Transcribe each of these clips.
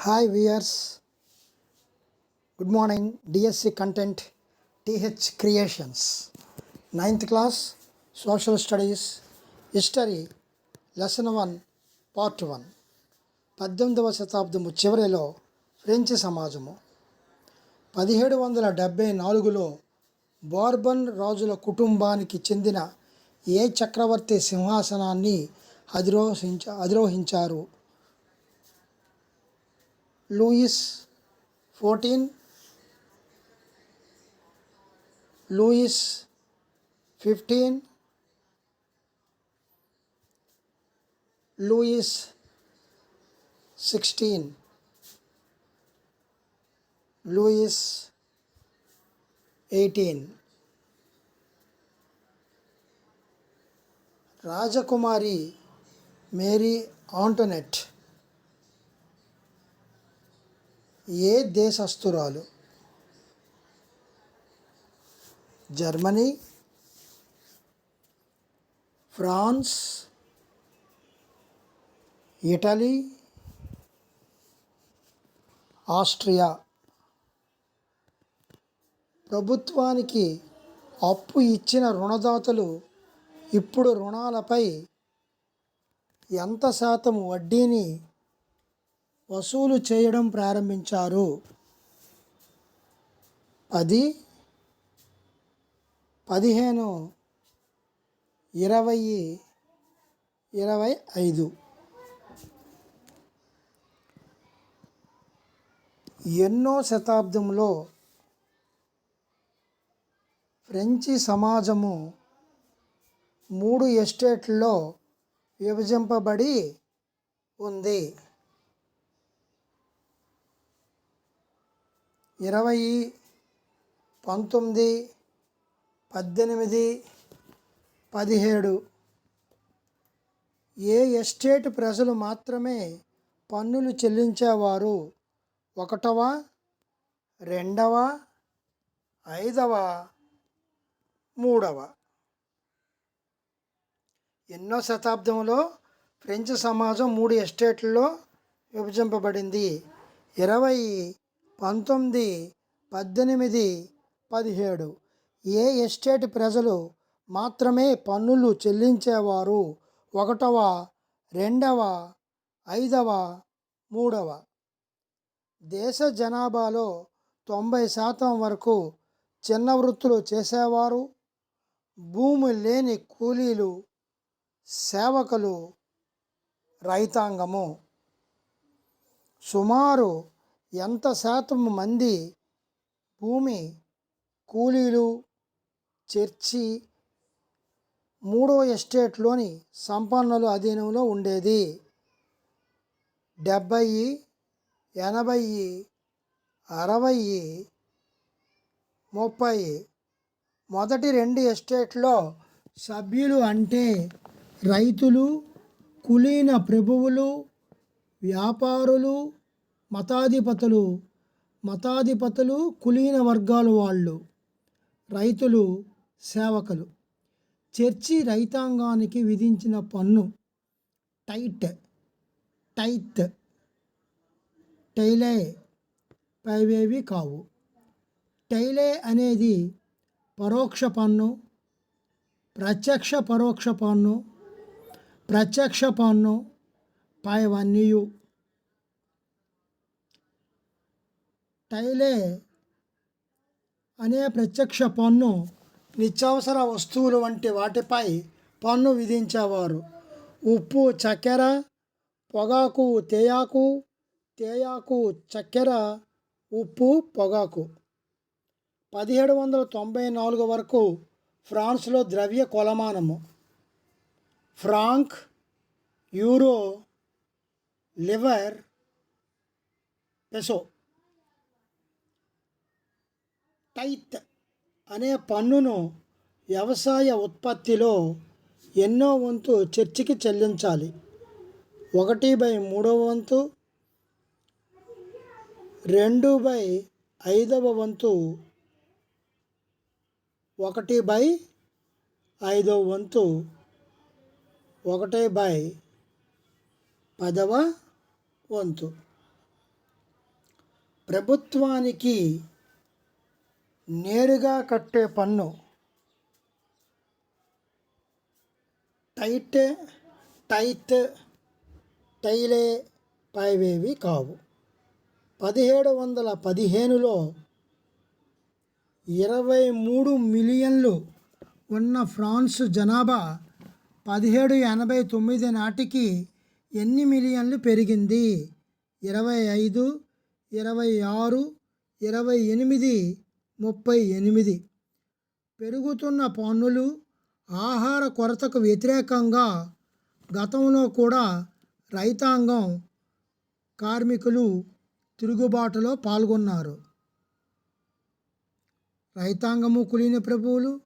Hi viewers good morning DSC content TH creations ninth class social studies history lesson one part one పద్దెనిమిదవ శతాబ్దము చివరిలో French సమాజము. పదిహేడు వందల డెబ్భై నాలుగులో బోర్బన్ రాజుల కుటుంబానికి చెందిన ఏ చక్రవర్తి సింహాసనాన్ని అధిరోహించ అధిరోహించారు? Louis fourteen. Louis fifteen. Louis sixteen. Louis eighteen. राजकुमारी मेरी आंटोनेट। ఏ దేశస్తురాలు జర్మనీ ఫ్రాన్స్ ఇటలీ ఆస్ట్రియా. ప్రభుత్వానికి అప్పు ఇచ్చిన రుణదాతలు ఇప్పుడు రుణాలపై ఎంత శాతం వడ్డీని వసూలు చేయడం ప్రారంభించారు. పది పదిహేను ఇరవై ఇరవై ఐదు. ఎన్నో శతాబ్దంలో ఫ్రెంచి సమాజము మూడు ఎస్టేట్లలో విభజింపబడి ఉంది. ఇరవై పంతొమ్మిది పద్దెనిమిది పదిహేడు. ఏ ఎస్టేట్ ప్రజలు మాత్రమే పన్నులు చెల్లించేవారు? ఒకటవ రెండవ ఐదవ మూడవ. ఎన్నో శతాబ్దంలో ఫ్రెంచ్ సమాజం మూడు ఎస్టేట్లలో విభజింపబడింది. ఇరవై పంతొమ్మిది పద్దెనిమిది పదిహేడు. ఏ ఎస్టేట్ ప్రజలు మాత్రమే పన్నులు చెల్లించేవారు? ఒకటవ రెండవ ఐదవ మూడవ? దేశ జనాభాలో తొంభై శాతం వరకు చిన్న వృత్తులు చేసేవారు? భూమి లేని కూలీలు సేవకులు రైతాంగము. సుమారు ఎంత శాతం మంది భూమి కూలీలు చర్చి మూడో ఎస్టేట్లోని సంపన్నుల అధీనంలో ఉండేది. డెబ్భై ఎనభై అరవై ముప్పై మొదటి రెండు ఎస్టేట్లో సభ్యులు అంటే రైతులు కులీన ప్రభువులు వ్యాపారులు మతాధిపతులు మతాధిపతులు కులీన వర్గాలు వాళ్ళు రైతులు సేవకులు. చర్చి రైతాంగానికి విధించిన పన్ను టైట్ టైత్ టైలే పైవేవి కావు. టైలే అనేది పరోక్ష పన్ను ప్రత్యక్ష పరోక్ష పన్ను ప్రత్యక్ష పన్ను పైవన్నీయు. టైలే అనే ప్రత్యక్ష పన్ను నిత్యావసర వస్తువులు వంటి వాటిపై పన్ను విధించేవారు. ఉప్పు చక్కెర పొగాకు తేయాకు తేయాకు చక్కెర ఉప్పు పొగాకు. పదిహేడు వందల తొంభై నాలుగు వరకు ఫ్రాన్స్లో ద్రవ్య కొలమానము. Franc euro livre peso. Tithe అనే పన్నును వ్యవసాయ ఉత్పత్తిలో ఎన్నో వంతు చర్చికి చెల్లించాలి. ఒకటి బై మూడవ వంతు రెండు బై ఐదవ వంతు ఒకటి బై ఐదవ వంతు ఒకటి బై పదవ వంతు. ప్రభుత్వానికి నేరుగా కట్టే పన్ను టైట్ టైత్ టైలే పైవేవి కావు. పదిహేడు వందల పదిహేనులో ఇరవై మూడు మిలియన్లు ఉన్న ఫ్రాన్స్ జనాభా పదిహేడు ఎనభై తొమ్మిది నాటికి ఎన్ని మిలియన్లు పెరిగింది? ఇరవై ఐదు ఇరవై ఆరు ఇరవై ఎనిమిది ముప్పై ఎనిమిది. పెరుగుతున్న పన్నులు ఆహార కొరతకు వ్యతిరేకంగా గతంలో కూడా రైతాంగం కార్మికులు తిరుగుబాటులో పాల్గొన్నారు. రైతాంగము కులీన ప్రభువులు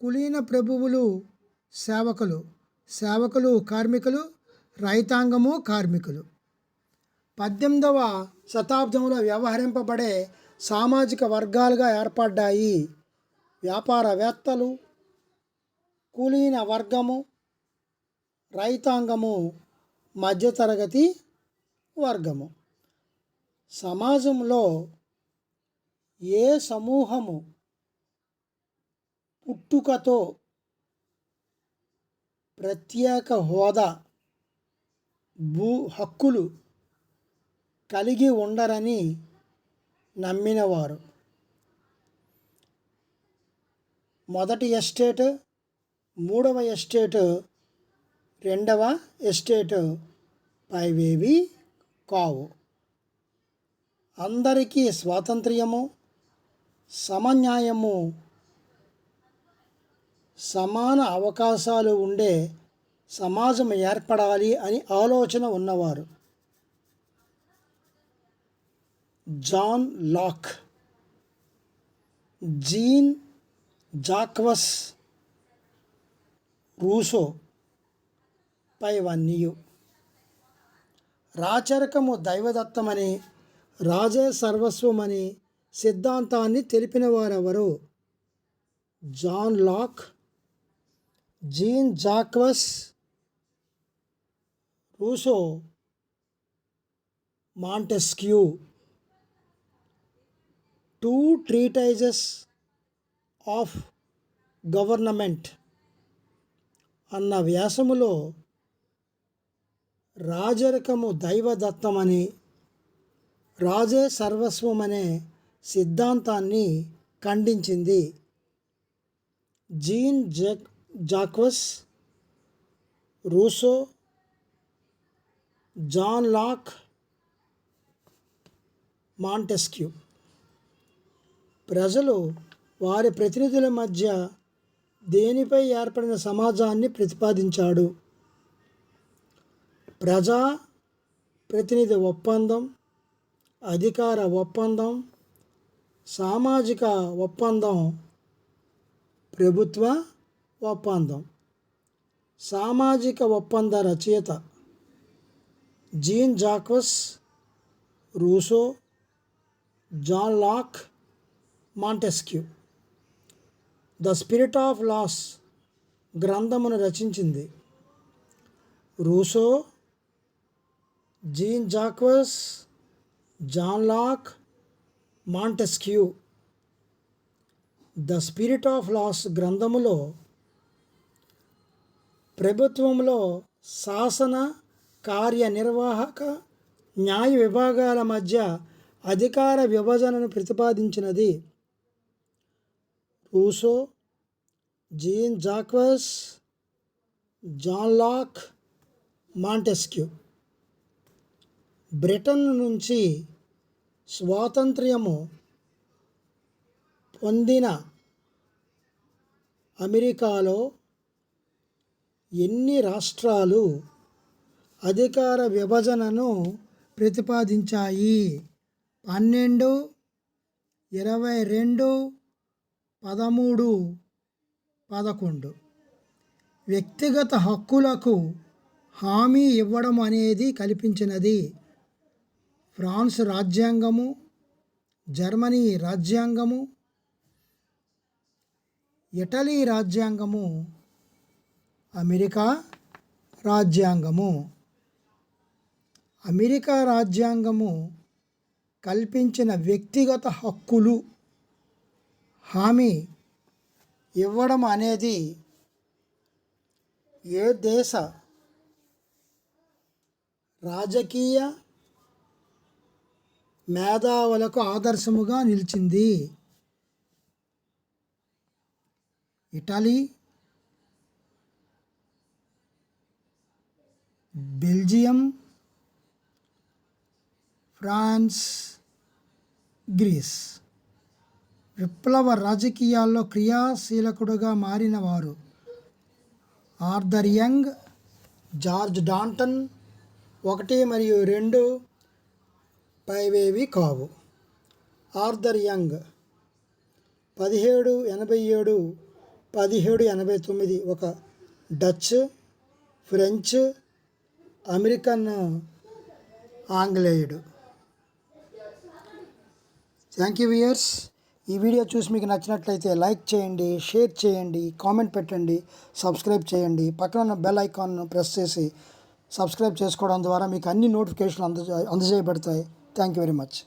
కులీన ప్రభువులు సేవకులు సేవకులు కార్మికులు రైతాంగము కార్మికులు. పద్దెనిమిదవ శతాబ్దంలో వ్యవహరింపబడే సామాజిక వర్గాలుగా ఏర్పడ్డాయి. వ్యాపారవేత్తలు కులీన వర్గము రైతాంగము మధ్యతరగతి వర్గము. సమాజంలో ఏ సమూహము పుట్టుకతో ప్రత్యేక హోదా భూ హక్కులు కలిగి ఉండరని నమ్మినవారు. మొదటి ఎస్టేట్ మూడవ ఎస్టేట్ రెండవ ఎస్టేట్ పైవేవి కావు. అందరికీ స్వాతంత్ర్యము సమన్యాయము సమాన అవకాశాలు ఉండే సమాజం ఏర్పడాలి అని ఆలోచన ఉన్నవారు. John Locke Jean Jacques Rousseau పైవన్నీయు. రాచరకము దైవదత్తమని రాజే సర్వస్వమని సిద్ధాంతాన్ని తెలిపిన వారెవరు John Locke Jean Jacques Rousseau Montesquieu. Two treatises of government అన్న వ్యాసములో రాజరికము దైవదత్తమని రాజే సర్వస్వమనే సిద్ధాంతాన్ని ఖండించింది. Jean Jacques Jacques Rousseau John Locke Montesquieu ప్రజలు వారి ప్రతినిధుల మధ్య దేనిపై ఏర్పడిన సమాజాన్ని ప్రతిపాదించాడు. ప్రజా ప్రతినిధి ఒప్పందం అధికార ఒప్పందం సామాజిక ఒప్పందం ప్రభుత్వ ఒప్పందం సామాజిక ఒప్పంద రచయిత Jean Jacques Rousseau John Locke Montesquieu. The spirit of laws గ్రంథమును రచించింది Rousseau Jean Jacques John Locke Montesquieu. The spirit of laws గ్రంథములో ప్రభుత్వంలో శాసన కార్యనిర్వాహక న్యాయ విభాగాల మధ్య అధికార విభజనను ప్రతిపాదించినది Rousseau Jean Jacques John Locke Montesquieu Britain నుంచి స్వాతంత్ర్యము పొందిన అమెరికాలో ఎన్ని రాష్ట్రాలు అధికార విభజనను ప్రతిపాదించాయి? పన్నెండు ఇరవై రెండు పదమూడు పదకొండు. వ్యక్తిగత హక్కులకు హామీ ఇవ్వడం అనేది కల్పించినది ఫ్రాన్స్ రాజ్యాంగము జర్మనీ రాజ్యాంగము ఇటలీ రాజ్యాంగము అమెరికా రాజ్యాంగము. అమెరికా రాజ్యాంగము కల్పించిన వ్యక్తిగత హక్కులు హామీ ఇవ్వడం అనేది ఏ దేశ రాజకీయ మేధావులకు ఆదర్శముగా నిలిచింది? Italy Belgium France Greece. విప్లవ రాజకీయాల్లో క్రియాశీలకుడుగా మారిన వారు ఆర్థర్ యంగ్ జార్జ్ డాంటన్ ఒకటి మరియు రెండు పైవేవి కావు. ఆర్థర్ యంగ్ పదిహేడు ఎనభై ఏడు పదిహేడు ఎనభై తొమ్మిది ఒక డచ్ ఫ్రెంచ్ అమెరికన్ ఆంగ్లేయుడు. థ్యాంక్ యూ వియర్స్ ఈ వీడియో చూసి మీకు నచ్చినట్లయితే లైక్ చేయండి షేర్ చేయండి కామెంట్ పెట్టండి సబ్స్క్రైబ్ చేయండి. పక్కన ఉన్న బెల్ ఐకాన్ను ప్రెస్ చేసి సబ్స్క్రైబ్ చేసుకోవడం ద్వారా మీకు అన్ని నోటిఫికేషన్లు అంద అందజేయబడతాయి. Thank you very much.